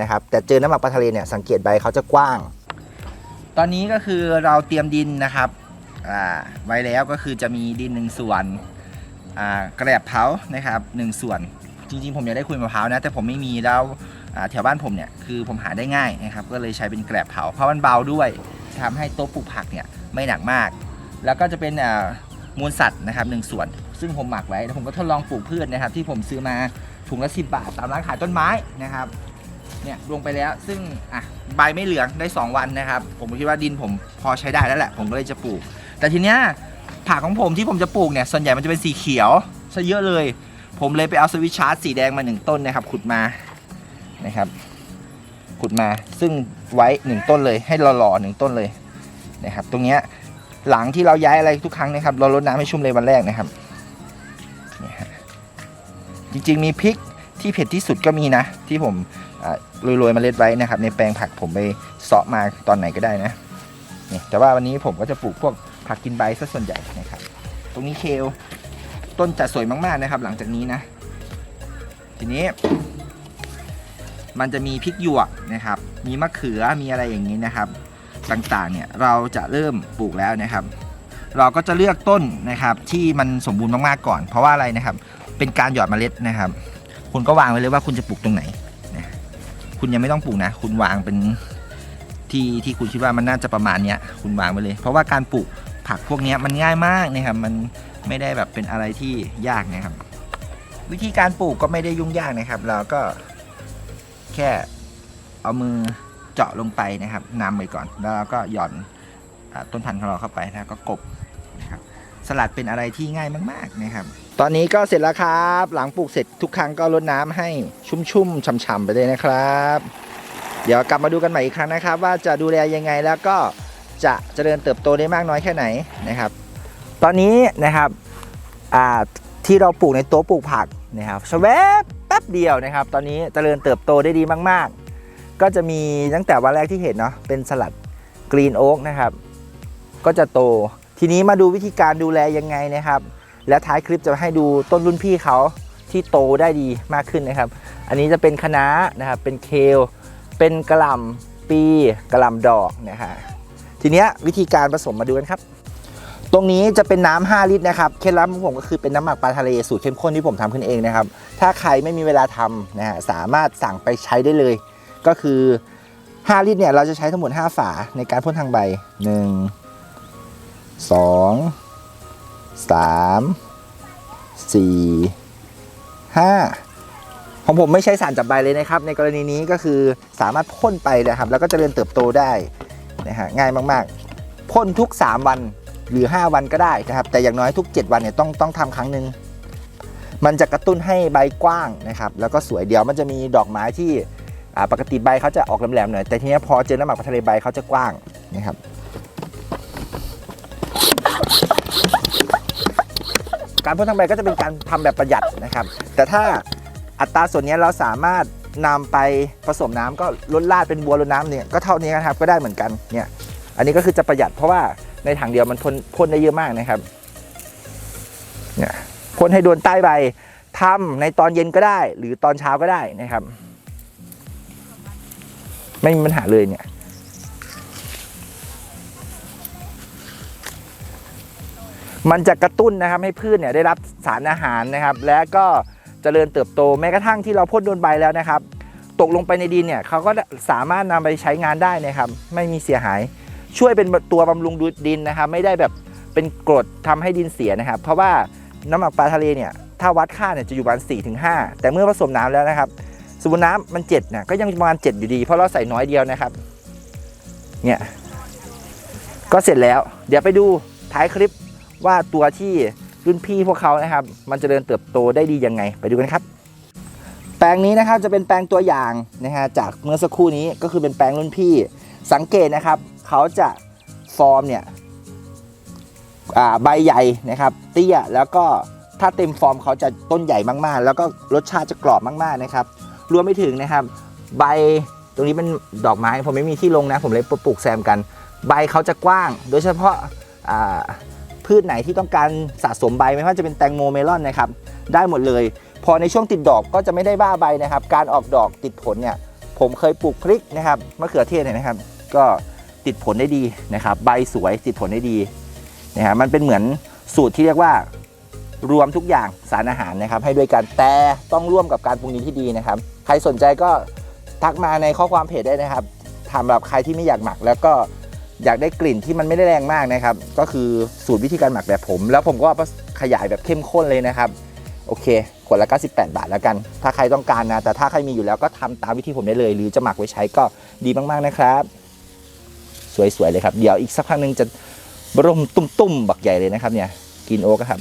นะครับแต่เจอน้ำหมักปลาทะเลเนี่ยสังเกตใบเขาจะกว้าง ตอนนี้ก็คือเราเตรียมดินนะครับอ่าไว้แล้วก็คือจะมีดินหนึ่งส่วนอ่ากระแบเผานะครับหนึ่งส่วน จริงๆ ผมอยากได้คุยมะพร้าวนะแต่ผมไม่มีแล้วแถวบ้านผมเนี่ยคือผมหาได้ง่ายนะครับก็เลยใช้เป็นแกลบเผาเพราะมันเบาด้วยทำให้โต๊ะปลูกผักเนี่ยไม่หนักมาก แล้วก็จะเป็นอ่ามูลสัตว์นะครับหนึ่งส่วน ซึ่งผมหมักไว้แล้วผมก็ทดลองปลูกพืชนะครับที่ผมซื้อมาถุงละสิบาทตามร้านขายต้นไม้นะครับ เนี่ยลงไปแล้วซึ่งอะใบไม่เหลืองได้ 2 วันนะครับ ผมคิดว่าดินผมพอใช้ได้แล้วแหละ ผมก็เลยจะปลูก แต่ทีเนี้ยผักของผมที่ผมจะปลูกเนี่ยส่วนใหญ่มันจะเป็นสีเขียวซะเยอะเลย ผมเลยไปเอาสวิตช์ชาร์จสีแดงมาหนึ่งต้นนะครับ ขุดมานะครับขุดมาซึ่งไว้หนึ่งต้นเลยให้หล่อๆหนึ่งต้นเลยนะครับ ตรงเนี้ยหลังที่เราย้ายอะไรทุกครั้งนะครับ เราลดน้ำให้ชุ่มเลยวันแรกนะครับเนี่ยฮะจริงๆมีพริกที่เผ็ดที่สุดก็มีนะ ที่ผม โรยๆเมล็ดไว้นะครับ ในแปลงผักผมไปเสาะมาตอนไหนก็ได้นะนี่แต่ว่าวันนี้ผมก็จะปลูกพวกผักกินใบซะส่วนใหญ่นะครับ ตรงนี้เคลต้นจะสวยมากๆนะครับ หลังจากนี้นะ ทีนี้ มันจะมีพริกหยวกนะครับ มีมะเขือมีอะไรอย่างนี้นะครับ ต่างๆเนี่ยเราจะเริ่มปลูกแล้วนะครับ เราก็จะเลือกต้นนะครับ ที่มันสมบูรณ์มากๆก่อน เพราะว่าอะไรนะครับ เป็นการหยอดเมล็ดนะครับ คุณก็วางไว้เลยว่าคุณจะปลูกตรงไหน คุณยังไม่ต้องปลูกนะ คุณวางเป็นที่ที่คุณคิดว่ามันน่าจะประมาณเนี้ย คุณวางไว้เลย เพราะว่าการปลูกผักพวกนี้มันง่ายมากนะครับ มันไม่ได้แบบเป็นอะไรที่ยากนะครับ วิธีการปลูกก็ไม่ได้ยุ่งยากนะครับ เราก็แค่เอามือเจาะลงไปนะครับนำไปก่อน แล้วเราก็หย่อนอต้นพันธุ์ของเราเข้าไปแล้วก็กบนะครับ สลัดเป็นอะไรที่ง่ายมาก ๆนะครับ ตอนนี้ก็เสร็จแล้วครับ หลังปลูกเสร็จทุกครั้งก็รดน้ำให้ชุ่มๆฉ่ำๆไปเลยนะครับ เดี๋ยวกลับมาดูกันใหม่อีกครั้งนะครับ ว่าจะดูแลยังไงแล้วก็จะเจริญเติบโตได้มากน้อยแค่ไหนนะครับ ตอนนี้นะครับที่เราปลูกในโต๊ะปลูกผักนะครับชแวบแป๊บเดียวนะครับ ตอนนี้เจริญเติบโตได้ดีมาก ๆ ก็จะมีตั้งแต่วันแรกที่เห็นเนาะเป็นสลัดกรีนโอ๊กนะครับ ก็จะโตทีนี้มาดูวิธีการดูแลยังไงนะครับ และท้ายคลิปจะให้ดูต้นรุ่นพี่เขาที่โตได้ดีมากขึ้นนะครับ อันนี้จะเป็นคะน้านะครับ เป็นเคล เป็นกระหล่ำปีกระหล่ำดอกนะฮะ ทีเนี้ยวิธีการผสมมาดูกันครับ ตรงนี้จะเป็นน้ำ5ลิตรนะครับ เคล็ดลับของผมก็คือเป็นน้ำหมักปลาทะเลสูตรเข้มข้นที่ผมทำขึ้นเองนะครับ ถ้าใครไม่มีเวลาทำนะฮะสามารถสั่งไปใช้ได้เลย ก็คือ 5 ลิตรเนี่ยเราจะใช้ทั้งหมด 5 ฝาในการพ่นทางใบ 1 2 3 4 5ของผมไม่ใช้สารจับใบเลยนะครับ ในกรณีนี้ก็คือสามารถพ่นไปนะครับ แล้วก็จเจริญเติบโตได้นะฮะง่ายมากๆพ่นทุก 3 วันหรือ 5 วันก็ได้นะครับ แต่อย่างน้อยทุก 7 วันเนี่ยต้องต้องทำครั้งหนึ่งมันจะกระตุ้นให้ใบกว้างนะครับ แล้วก็สวยเดียวมันจะมีดอกไม้ที่อ่าปกติใบเขาจะออกแหลมๆหน่อยแต่ทีนี้พอเจอน้ำหมักทะเลใบเขาจะกว้างนะครับ การพ่นทางใบก็จะเป็นการทำแบบประหยัดนะครับ แต่ถ้าอัตราส่วนนี้เราสามารถนำไปผสมน้ำก็ลดลาดเป็นบัวลดน้ำเนี่ยก็เท่านี้นะครับก็ได้เหมือนกันเนี่ยอันนี้ก็คือจะประหยัดเพราะว่าในถังเดียวมันพ่นพ่นได้เยอะมากนะครับเนี่ยพ่นให้โดนใต้ใบทำในตอนเย็นก็ได้ หรือตอนเช้าก็ได้นะครับ ไม่มีปัญหาเลยเนี่ย มันจะกระตุ้นนะครับให้พืชเนี่ยได้รับสารอาหารนะครับ และก็เจริญเติบโตแม้กระทั่งที่เราพ่นโดนใบแล้วนะครับ ตกลงไปในดินเนี่ยเขาก็สามารถนำไปใช้งานได้นะครับ ไม่มีเสียหาย ช่วยเป็นตัวบำรุงดูดดินนะครับ ไม่ได้แบบเป็นกรดทำให้ดินเสียนะครับ เพราะว่าน้ำหมักปลาทะเลเนี่ยถ้าวัดค่าเนี่ยจะอยู่ประมาณ4ถึง5แต่เมื่อผสมน้ำแล้วนะครับสมมติน้ำมัน7เนี่ยก็ยังประมาณ7อยู่ดี เพราะเราใส่น้อยเดียวนะครับเนี่ยก็เสร็จแล้ว เดี๋ยวไปดูท้ายคลิป ว่าตัวที่รุ่นพี่พวกเขานะครับ มันจะเจริญเติบโตได้ดียังไง ไปดูกันครับ แปลงนี้นะครับจะเป็นแปลงตัวอย่างนะฮะจากเมื่อสักครู่นี้ก็คือเป็นแปลงรุ่นพี่ สังเกตนะครับ เขาจะฟอร์มเนี่ยอ่าใบใหญ่นะครับ เตี้ยแล้วก็ถ้าเต็มฟอร์มเขาจะต้นใหญ่มากๆ แล้วก็รสชาติจะกรอบมากๆนะครับ รวมไปถึงนะครับ ใบตรงนี้เป็นดอกไม้ผมไม่มีที่ลงนะ ผมเลยปลูกแซมกัน ใบเขาจะกว้าง โดยเฉพาะอ่า พืชไหนที่ต้องการสะสมใบไม่ว่าจะเป็นแตงโมเมลอนนะครับได้หมดเลย พอในช่วงติดดอกก็จะไม่ได้บ้าใบนะครับ การออกดอกติดผลเนี่ยผมเคยปลูกพริกนะครับมะเขือเทศเนี่ยนะครับ ก็ติดผลได้ดีนะครับ ใบสวยติดผลได้ดีนะครับมันเป็นเหมือนสูตรที่เรียกว่ารวมทุกอย่างสารอาหารนะครับ ให้ด้วยกันแต่ต้องร่วมกับการปรุงดินที่ดีนะครับ ใครสนใจก็ทักมาในข้อความเพจได้นะครับสำหรับใครที่ไม่อยากหมักแล้วก็ อยากได้กลิ่นที่มันไม่ได้แรงมากนะครับ ก็คือสูตรวิธีการหมักแบบผม แล้วผมก็ขยายแบบเข้มข้นเลยนะครับ โอเค ขวดละ 98 บาทแล้วกัน ถ้าใครต้องการนะ แต่ถ้าใครมีอยู่แล้วก็ทำตามวิธีผมได้เลย หรือจะหมักไว้ใช้ก็ดีมากๆนะครับ สวยๆเลยครับ เดี๋ยวอีกสักพักหนึงจะร่มตุ้มๆ บักใหญ่เลยนะครับเนี่ย กินโอ๊กครับ